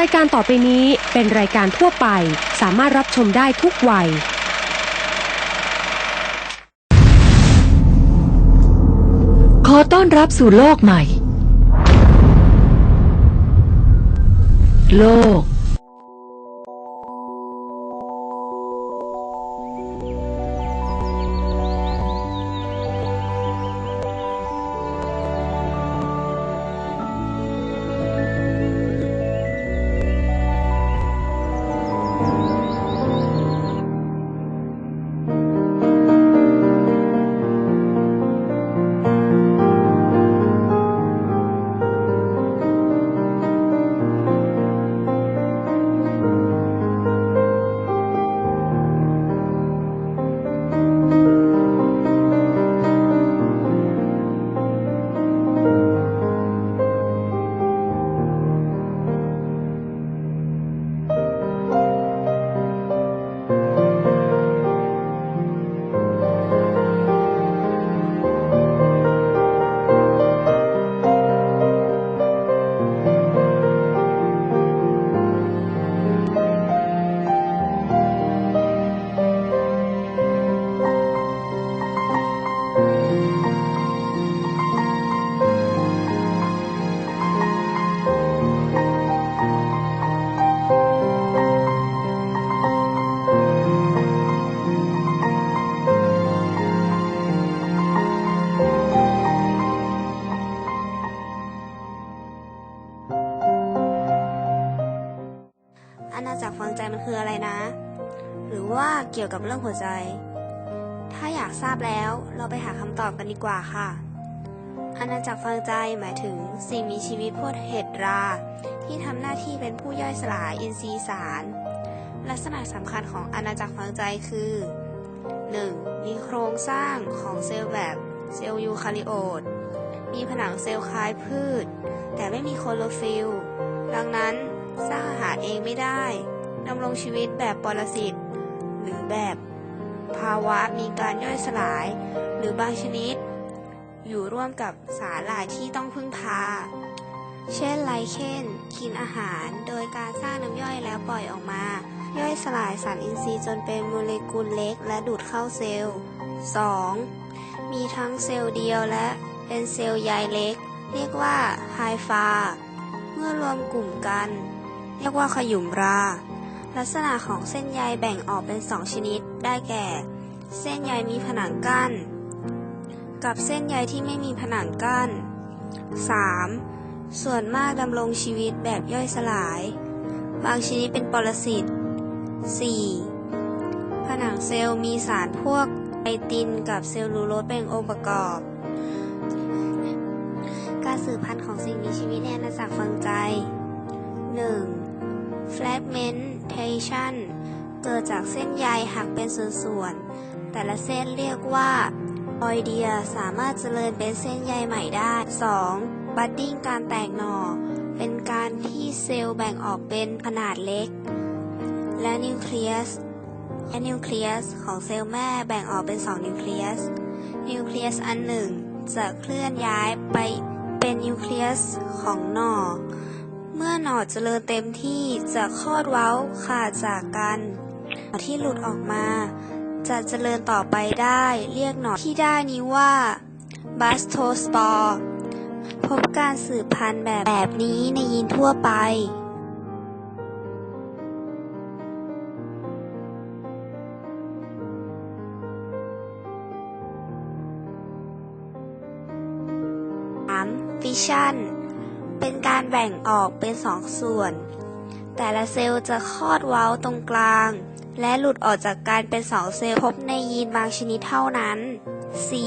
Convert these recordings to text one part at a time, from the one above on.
รายการต่อไปนี้เป็นรายการทั่วไป สามารถรับชมได้ทุกวัย ขอต้อนรับสู่โลกใหม่ โลก ยวกับเรื่องหัวใจ ถ้าอยากทราบแล้วเราไปหาคำตอบกันดีกว่าค่ะ อาณาจักรฟังใจหมายถึงสิ่งมีชีวิตพวกเห็ดรา ที่ทำหน้าที่เป็นผู้ย่อยสลายอินทรีย์สาร ลักษณะสำคัญของอาณาจักรฟังใจคือ 1. มีโครงสร้างของเซลล์แบบเซลล์ยูคาริโอต มีผนังเซลล์คล้ายพืช แต่ไม่มีโคโลฟิลดังนั้นสร้างอาหารเองไม่ได้ดำรงชีวิตแบบปรสิต หรือแบบ ภาวะมีการย่อยสลาย หรือบางชนิด อยู่ร่วมกับสาหร่ายที่ต้องพึ่งพา เช่นไลเคนกินอาหารโดยการสร้างน้ำย่อยแล้วปล่อยออกมา ย่อยสลายสารอินทรีย์จนเป็นโมเลกุลเล็กและดูดเข้าเซลล์ 2. มีทั้งเซลล์เดียวและเป็นเซลล์ใยเล็ก เรียกว่าไฮฟา เมื่อรวมกลุ่มกัน เรียกว่าขยุมรา ลักษณะของเส้นใยแบ่งออกเป็นสองชนิด ได้แก่ เส้นใยมีผนังกั้น กับเส้นใยที่ไม่มีผนังกั้น 3. ส่วนมากดำรงชีวิตแบบย่อยสลาย บางชนิดเป็นปรสิต 4. ผนังเซลล์มีสารพวกไอตินกับเซลลูโลสเป็นองค์ประกอบ การสืบพันธุ์ของสิ่งมีชีวิตในอาณาจักรฟังใจ 1. f r a g m e n t เกิดจากเส้นใยหักเป็นส่วนๆ แต่ละเส้นเรียกว่าออยเดียสามารถเจริญเป็นเส้นใยใหม่ได้ 2. budding การแตกหน่อ เป็นการที่เซลล์แบ่งออกเป็นขนาดเล็ก และนิวเคลียสและนิวเคลียสของเซลล์แม่แบ่งออกเป็น 2 นิวเคลียส นิวเคลียสอันหนึ่งจะเคลื่อนย้ายไปเป็นนิวเคลียสของหน่อ มื่อหน่อเจริญเต็มที่จะคลอดเว้าขาดจากกันหนอที่หลุดออกมา จะเจริญต่อไปได้ เรียกหน่อที่ได้นี้ว่าบัสโทสปอร์พบการสืบพันธุ์แบบแบบนี้ในยีนทั่วไป 3. ฟิชชั่น เป็นการแบ่งออกเป็นสองส่วน แต่ละเซลล์จะคลอดเว้าตรงกลาง และหลุดออกจากการเป็นสองเซลล์พบในยีนบางชนิดเท่านั้น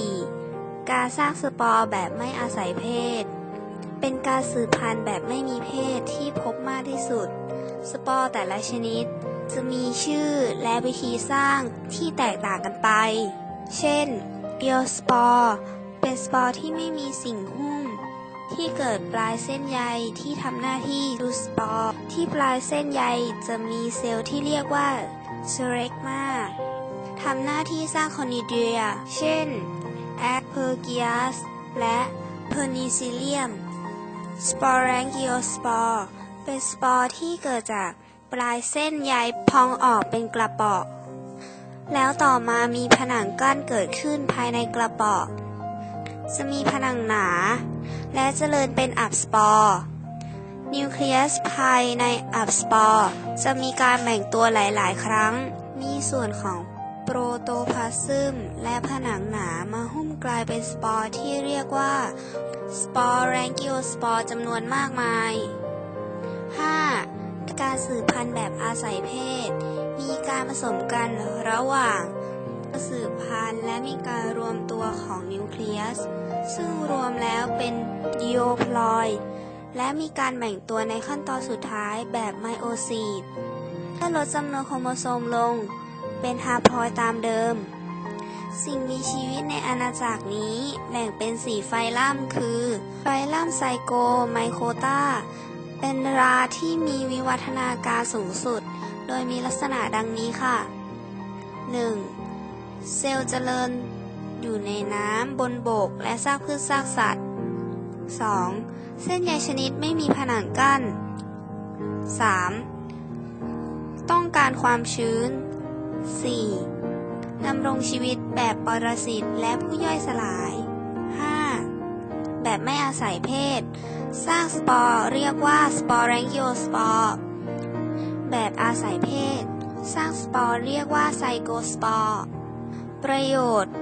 4. การสร้างสปอร์แบบไม่อาศัยเพศ เป็นการสืบพันธุ์แบบไม่มีเพศที่พบมากที่สุด สปอร์แต่ละชนิด จะมีชื่อและวิธีสร้างที่แตกต่างกันไป เช่นเปียวสปอร์เป็นสปอร์ที่ไม่มีสิ่งหุ้ม ที่เกิดปลายเส้นใยที่ทำหน้าที่ดูสปอร์ ที่ปลายเส้นใยจะมีเซลล์ที่เรียกว่าเซเรกมาทำหน้าที่สร้างคอนิเดีย เช่นแอปเพอร์กิอัสและเพอร์นิซิเลียม สปอร์แรงกิโอสปอร์ เป็นสปอร์ที่เกิดจากปลายเส้นใยพองออกเป็นกระป๋อแล้วต่อมามีผนังกั้นเกิดขึ้นภายในกระป๋อจะมีผนังหนา และเจริญเป็นอับสปอร์นิวเคลียสภายในอับสปอร์จะมีการแบ่งตัวหลาย ๆ ครั้ง มีส่วนของโปรโตพลาซึมและผนังหนามาหุ้มกลายเป็นสปอร์ที่เรียกว่า สปอร์แรงกิโอสปอร์จำนวนมากมาย 5. การสืบพันธุ์แบบอาศัยเพศ มีการผสมกันระหว่าง สืบพันธุ์และมีการรวมตัวของนิวเคลียส ซึ่งรวมแล้วเป็นดิโอพลอยด์และมีการแบ่งตัวในขั้นตอนสุดท้ายแบบไมโอซีดถ้าลดจำนวนโครโมโซมลง เป็นฮาพลอยตามเดิม สิ่งมีชีวิตในอาณาจักรนี้แบ่งเป็นสีไฟลัมคือ ไฟลัมไซโกไมโคตาเป็นราที่มีวิวัฒนาการสูงสุด โดยมีลักษณะดังนี้ค่ะ 1. เซลล์เจริญอยู่ในน้ำบนบกและซากพืชซากสัตว์ 2. เส้นใยชนิดไม่มีผนังกั้น 3. ต้องการความชื้น 4. ดำรงชีวิตแบบปรสิตและผู้ย่อยสลาย 5. แบบไม่อาศัยเพศสร้างสปอร์เรียกว่าสปอร์แรงกิโอสปอร์แบบอาศัยเพศสร้างสปอร์เรียกว่าไซโกสปอร์ ประโยชน์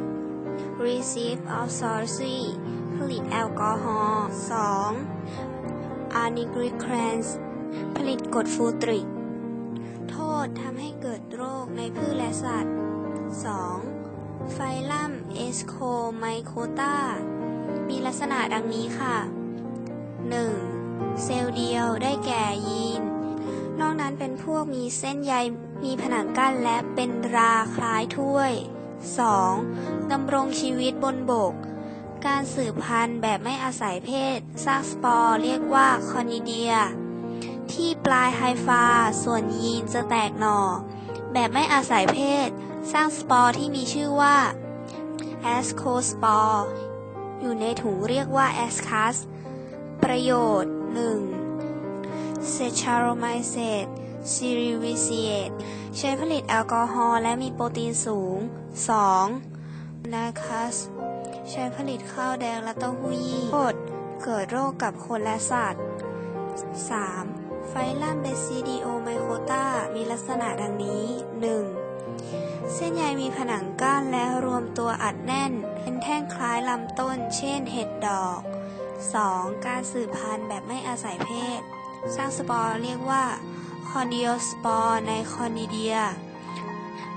1. receive of sorcery ผลิตแอลกอฮอล์ 2. a n i g r i c r a n s ผลิตกรดฟูตริก โทษทำให้เกิดโรคในพืชและสัตว์ 2. ไฟลัมเอสโคไมโคตามีลักษณะดังนี้ค่ะ 1. เซลล์เดียวได้แก่ยีน นอกนั้นเป็นพวกมีเส้นใย มีผนังกั้นและเป็นราคล้ายถ้วย 2. ดำรงชีวิตบนบก การสืบพันธุ์แบบไม่อาศัยเพศ ซากสปอร์เรียกว่าคอนิเดีย ที่ปลายไฮฟา ส่วนยีนจะแตกหน่อ แบบไม่อาศัยเพศ สร้างสปอร์ที่มีชื่อว่าแอสโคสปอร์อยู่ในถุงเรียกว่าแอสคัส ประโยชน์ 1. เซชารไมเซต ซิริวิเซียตใช้ผลิตแอลกอฮอล์และมีโปรตีนสูง 2. นาคัส ใช้ผลิตข้าวแดงและเต้าหู้ยี้โทษเกิดโรคกับคนและสัตว์ 3. ไฟลัมเบซิดิโอไมโคตามีลักษณะดังนี้ 1. เส้นใยมีผนังก้านและรวมตัวอัดแน่น เป็นแท่งคล้ายลำต้น เช่นเห็ดดอก 2. การสืบพันธุ์แบบไม่อาศัยเพศ สร้างสปอร์เรียกว่า อนดิโอสปอร์ในคอนิเดีย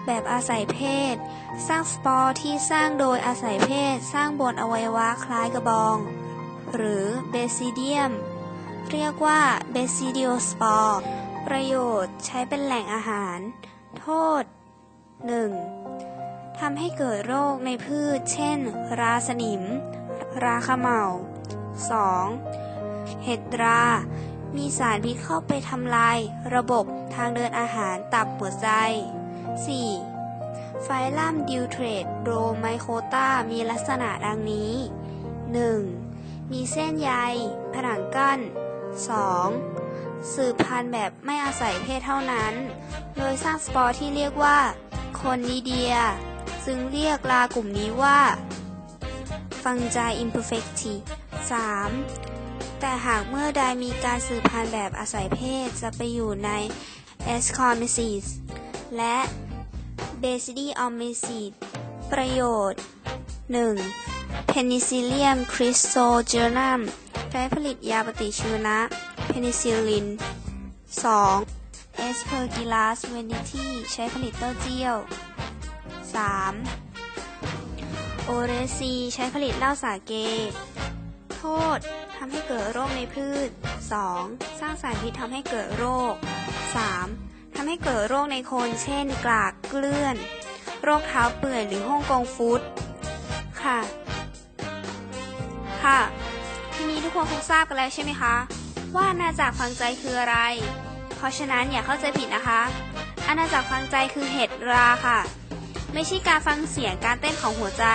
แบบอาศัยเพศ สร้างสปอร์ที่สร้างโดยอาศัยเพศสร้างบนอวัยวะคล้ายกระบอง หรือเบซิเดียม เรียกว่าเบซิดิโอสปอร์ประโยชน์ใช้เป็นแหล่งอาหาร โทษ 1. ทำให้เกิดโรคในพืช เช่น ราสนิม ราขะเหมา 2. เห็ดรา มีสารพิษเข้าไปทำลาย ระบบทางเดินอาหารตับหัวใจ 4. ไฟลัมดิวเทรดโดไมโคตามีลักษณะดังนี้ 1. มีเส้นใย ผนังกั้น 2. สืบพันธุ์แบบไม่อาศัยเพศเท่านั้น โดยสร้างสปอร์ที่เรียกว่า คนนิเดีย ซึ่งเรียกลากลุ่มนี้ว่า ฟังจ imperfecti 3. แต่หากเมื่อใดมีการสืบพันธุ์แบบอาศัยเพศจะไปอยู่ใน e s c o m y c e s และ Basidiomyces ประโยชน์ 1. Penicillium Chrysogenum ใช้ผลิตยาปฏิชีวนะเพนิซิลลิน 2. Aspergillus veneti ใช้ผลิตเต้าเจี้ยว 3. โอเรซีใช้ผลิตเหล้าสาเก โทษ ทำให้เกิดโรคในพืช 2. สร้างสารพิษทำให้เกิดโรค 3. ทำให้เกิดโรคในคน เช่น กลากเกลื่อน โรคเท้าเปื่อยหรือฮ่องกงฟุต ค่ะ ค่ะ ทีนี้ทุกคนคงทราบกันแล้วใช่ไหมคะ ว่าอาณาจักรฟังใจคืออะไร เพราะฉะนั้นอย่าเข้าใจผิดนะคะ อาณาจักรฟังใจคือเห็ดราค่ะ ไม่ใช่การฟังเสียงการเต้นของหัวใจ